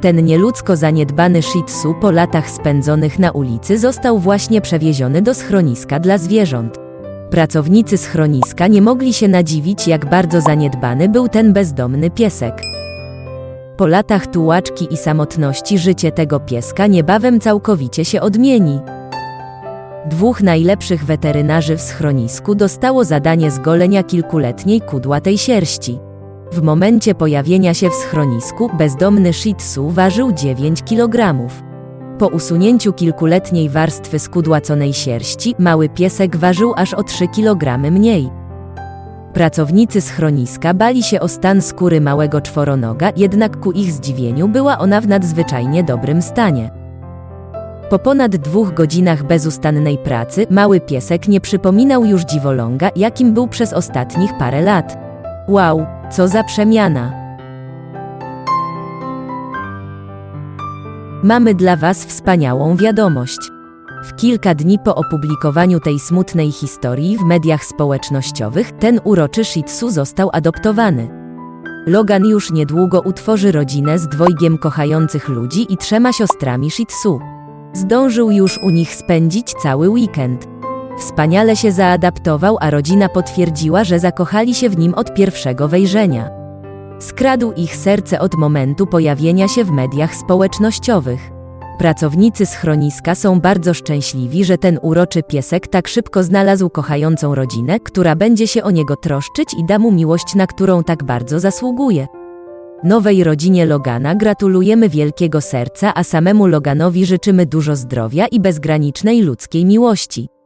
Ten nieludzko zaniedbany Shih Tzu po latach spędzonych na ulicy został właśnie przewieziony do schroniska dla zwierząt. Pracownicy schroniska nie mogli się nadziwić, jak bardzo zaniedbany był ten bezdomny piesek. Po latach tułaczki i samotności życie tego pieska niebawem całkowicie się odmieni. Dwóch najlepszych weterynarzy w schronisku dostało zadanie zgolenia kilkuletniej kudłatej sierści. W momencie pojawienia się w schronisku bezdomny Shih Tzu ważył 9 kg. Po usunięciu kilkuletniej warstwy skudłaconej sierści, mały piesek ważył aż o 3 kg mniej. Pracownicy schroniska bali się o stan skóry małego czworonoga, jednak ku ich zdziwieniu była ona w nadzwyczajnie dobrym stanie. Po ponad dwóch godzinach bezustannej pracy, mały piesek nie przypominał już dziwoląga, jakim był przez ostatnich parę lat. Wow, co za przemiana! Mamy dla Was wspaniałą wiadomość. W kilka dni po opublikowaniu tej smutnej historii w mediach społecznościowych, ten uroczy Shih Tzu został adoptowany. Logan już niedługo utworzy rodzinę z dwojgiem kochających ludzi i trzema siostrami Shih Tzu. Zdążył już u nich spędzić cały weekend. Wspaniale się zaadaptował, a rodzina potwierdziła, że zakochali się w nim od pierwszego wejrzenia. Skradł ich serce od momentu pojawienia się w mediach społecznościowych. Pracownicy schroniska są bardzo szczęśliwi, że ten uroczy piesek tak szybko znalazł kochającą rodzinę, która będzie się o niego troszczyć i da mu miłość, na którą tak bardzo zasługuje. Nowej rodzinie Logana gratulujemy wielkiego serca, a samemu Loganowi życzymy dużo zdrowia i bezgranicznej ludzkiej miłości.